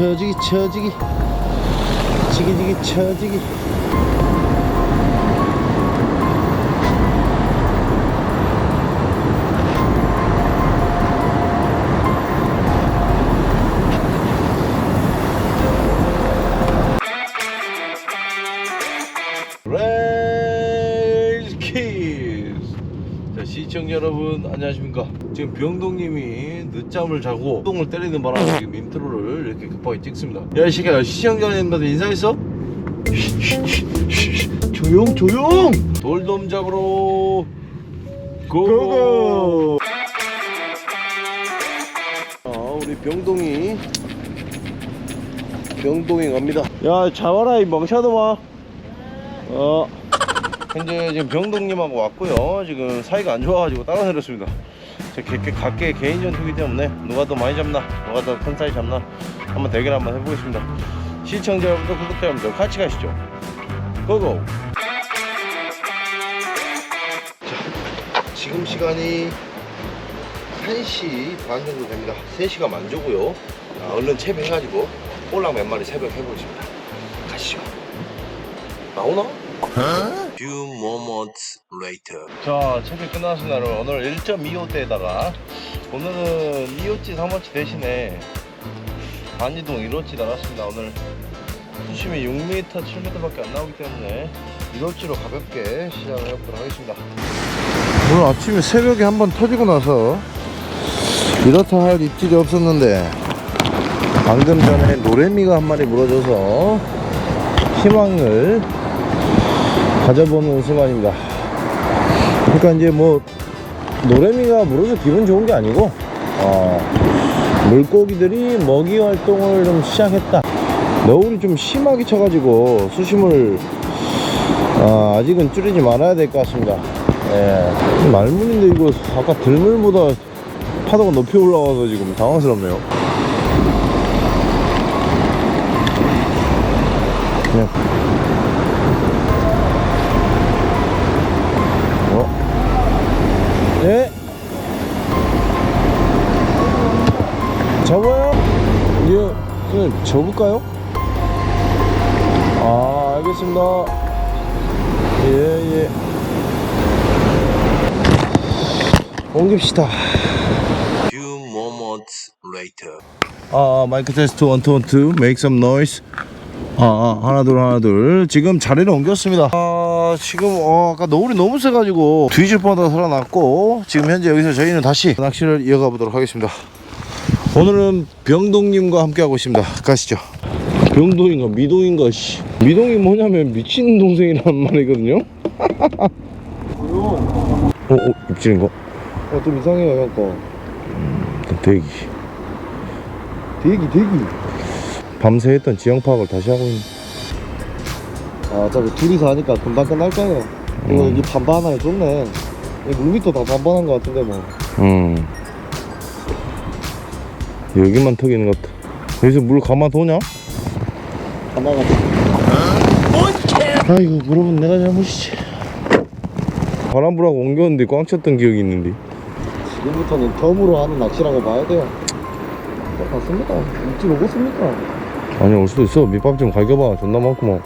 쳐지기 쳐지기. 지기지기 쳐지기. 레이 시청자 여러분 안녕하십니까? 지금 병동님이 늦잠을 자고 똥을 때리는 바람에 지금 인트로를 이렇게 급하게 찍습니다. 야 이 새끼야 시청자님한테 인사했어? 조용 조용! 돌돔 잡으러 고고! 자 우리 병동이 병동이 갑니다. 야 잡아라 이 멍청아도마 어 현재 지금 병동님하고 왔고요. 지금 사이가 안 좋아가지고 따라 내렸습니다. 제 개, 개, 각계 개인 전투기 때문에 누가 더 많이 잡나, 누가 더 큰 사이 잡나 한번 대결 한번 해보겠습니다. 시청자 여러분들, 구독자 여러분들 같이 가시죠. 고고. 자, 지금 시간이 1시 반 정도 됩니다. 3시가 만조고요. 자, 얼른 채비해가지고 볼락 몇 마리 새벽 해보겠습니다. 가시죠. 나오나? Few moments later. 자, 채비 끝났습니다. 여러분. 오늘 1.25대에다가 오늘은 2호치, 3호치 대신에 반이동 1호치 달았습니다. 오늘 수심이 6m, 7m밖에 안 나오기 때문에 1호치로 가볍게 시작을 해보도록 하겠습니다. 오늘 아침에 새벽에 한 번 터지고 나서 이렇다 할 입질이 없었는데 방금 전에 노래미가 한 마리 물어줘서 희망을 가져보는 순간입니다. 그러니까 이제 뭐 노래미가 물어서 기분 좋은 게 아니고 어, 물고기들이 먹이 활동을 좀 시작했다. 너울이 좀 심하게 쳐가지고 수심을 어, 아직은 줄이지 말아야 될 것 같습니다. 예. 말문인데 이거 아까 들물보다 파도가 높이 올라와서 지금 당황스럽네요. 그냥 접을까요? 아, 알겠습니다. 예, 예. 옮깁시다. Few moments later. 아, 아, 마이크 테스트 원투 원투 make some noise 아, 아 하나 둘 하나 둘 지금 자리를 옮겼습니다 아 지금 어, 아까 노을이 너무 세가지고 뒤질 뻔하다 살아났고 지금 현재 여기서 저희는 다시 낚시를 이어가 보도록 하겠습니다 오늘은 병동님과 함께 하고 있습니다 가시죠 병동인가 미동인가 씨 미동이 뭐냐면 미친 동생이란 말이거든요 어, 어 입질인가? 어, 좀 이상해요, 형 거. 대기 대기, 대기. 밤새 했던 지형 파악을 다시 하고 있는 아, 어차피 둘이서 하니까 금방 끝날 거예요. 이거 음. 여기 반반하게 좋네. 이 물 밑도 다 반반한 것 같은데, 뭐. 음. 여기만 턱이는 것 같아. 여기서 물 가마 도냐? 하나가 아이고, 물어본 내가 잘못이지. 바람 불하고 옮겼는데 꽝 쳤던 기억이 있는데. 지금부터는 덤으로 하는 낚시라고 봐야 돼요. 맞습니다. 입질 오겠습니까? 아니, 올 수도 있어. 밑밥 좀 갈겨봐. 존나 많구만.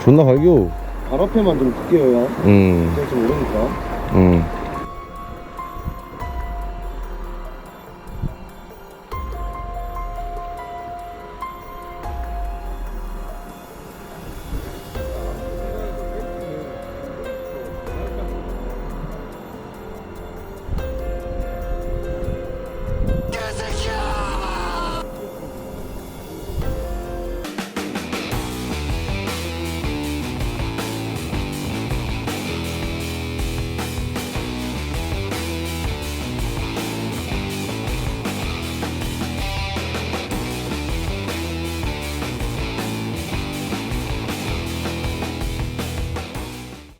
존나 갈겨. 발 앞에만 좀. 음, 될지 모르니까. 음.